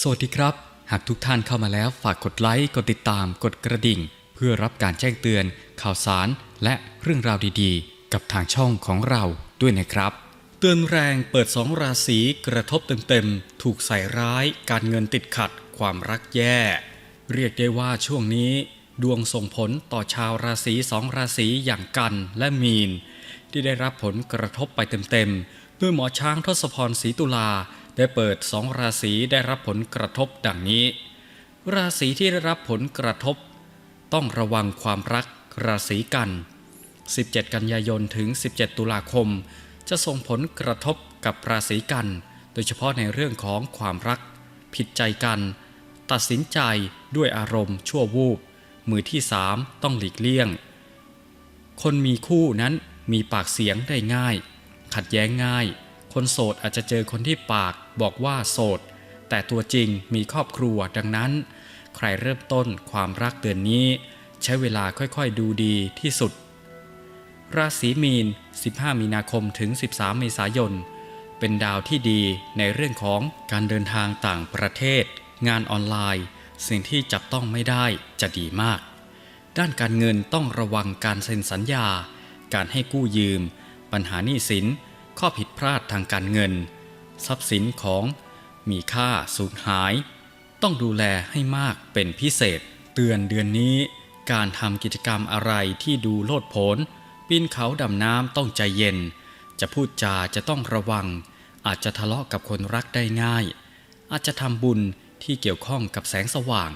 สวัสดีครับ หากทุกท่านเข้ามาแล้วฝากกดไลค์ กดติดตาม กดกระดิ่ง เพื่อรับการแจ้งเตือน ข่าวสาร และเรื่องราวดีๆ กับทางช่องของเราด้วยนะครับ เตือนแรงเปิดสองราศีกระทบเต็มๆ ถูกใส่ร้าย การเงินติดขัด ความรักแย่ เรียกได้ว่าช่วงนี้ ดวงส่งผลต่อชาวราศีสองราศีอย่างกันและมีน ที่ได้รับผลกระทบไปเต็มๆด้วยหมอช้างทศพรศรีตุลา ได้เปิดสองราศีได้รับผลกระทบดังนี้ ราศีที่ได้รับผลกระทบ ต้องระวังความรักราศีกัน 17 กันยายนถึง 17 ตุลาคม จะส่งผลกระทบกับราศีกัน โดยเฉพาะในเรื่องของความรัก ผิดใจกัน ตัดสินใจด้วยอารมณ์ชั่ววูบมือที่สามต้องหลีกเลี่ยง คนมีคู่นั้นมีปากเสียงได้ง่าย ขัดแย้งง่าย คนโสดอาจจะเจอคนที่ปากบอกว่าโสด แต่ตัวจริงมีครอบครัวดังนั้น ใครเริ่มต้นความรักเดือนนี้ ใช้เวลาค่อยๆดูดีที่สุด ราศีมีน 15 มีนาคมถึง 13 เมษายน เป็นดาวที่ดีในเรื่องของการเดินทางต่างประเทศ งานออนไลน์ สิ่งที่จับต้องไม่ได้จะดีมาก ด้านการเงินต้องระวังการเซ็นสัญญา การให้กู้ยืม ปัญหาหนี้สิน ข้อผิดพลาดทางการเงิน ทรัพย์สินของมีค่าสูญหาย ต้องดูแลให้มากเป็นพิเศษ เตือนเดือนนี้ การทำกิจกรรมอะไรที่ดูโลดโผนปีนเขาดำน้ำต้องใจเย็น จะพูดจาจะต้องระวัง อาจจะทะเลาะกับคนรักได้ง่าย อาจจะทำบุญที่เกี่ยวข้องกับแสงสว่าง